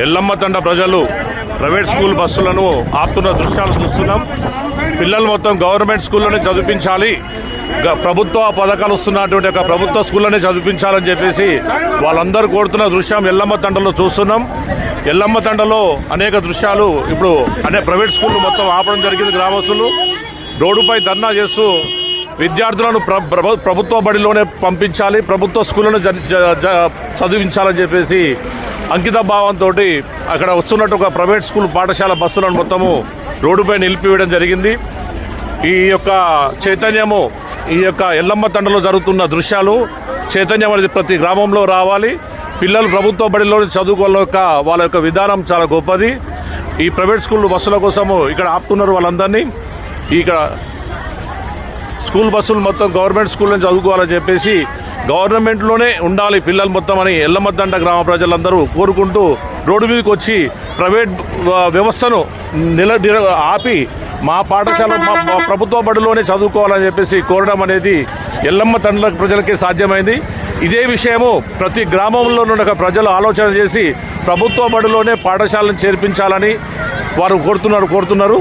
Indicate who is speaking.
Speaker 1: ఎల్లమ్మ తండ ప్రజలు private school బస్సులను ఆపుతున్న దృశ్యాలు చూస్తున్నాం. పిల్లలు మొత్తం గవర్నమెంట్ స్కూల్లోనే చదివించాలి. గ- ప్రభుత్వ పథకాలు వస్తున్నటువంటి ఒక ప్రభుత్వ స్కూల్లోనే చదివించాలని చెప్పేసి వాళ్ళందరూ కోరుతున్న దృశ్యం ఎల్లమ్మ తండలో చూస్తున్నాం. ఎల్లమ్మ తండలో అనేక దృశ్యాలు ఇప్పుడు అనే ప్రైవేట్ స్కూళ్ళు మొత్తం ఆపడం జరిగింది గ్రామస్తులు. రోడ్డుపై ధర్నా చేస్తూ విద్యార్థులను ప్రభుత్వ బడిలోనే పంపించాలి ప్రభుత్వ స్కూళ్ళను చదివించాలని చెప్పేసి అంకిత భావంతో అక్కడ వస్తున్నట్టు ఒక ప్రైవేట్ స్కూల్ పాఠశాల బస్సులను మొత్తము రోడ్డుపై నిలిపివేయడం జరిగింది. ఈ యొక్క చైతన్యము ఈ యొక్క ఎల్లమ్మ తండలో జరుగుతున్న దృశ్యాలు చైతన్యం అనేది ప్రతి గ్రామంలో రావాలి. పిల్లలు ప్రభుత్వ బడిలో చదువుకోవాల యొక్క వాళ్ళ యొక్క విధానం చాలా గొప్పది. ఈ ప్రైవేట్ స్కూల్ బస్సుల కోసము ఇక్కడ ఆపుతున్నారు వాళ్ళందరినీ. ఇక్కడ స్కూల్ బస్సులు మొత్తం గవర్నమెంట్ స్కూల్లో చదువుకోవాలని చెప్పేసి గవర్నమెంట్లోనే ఉండాలి పిల్లలు మొత్తం అని ఎల్లమద్దండ గ్రామ ప్రజలందరూ కోరుకుంటూ రోడ్డు మీదకి వచ్చి ప్రైవేట్ వ్యవస్థను నిల ఆపి మా పాఠశాల మా మా ప్రభుత్వ బడిలోనే చదువుకోవాలని చెప్పేసి కోరడం అనేది ఎల్లమ్మ తండ్రుల ప్రజలకి సాధ్యమైంది. ఇదే విషయము ప్రతి గ్రామంలో ఉన్న ప్రజలు ఆలోచన చేసి ప్రభుత్వ బడిలోనే పాఠశాలను చేర్పించాలని వారు కోరుతున్నారు కోరుతున్నారు.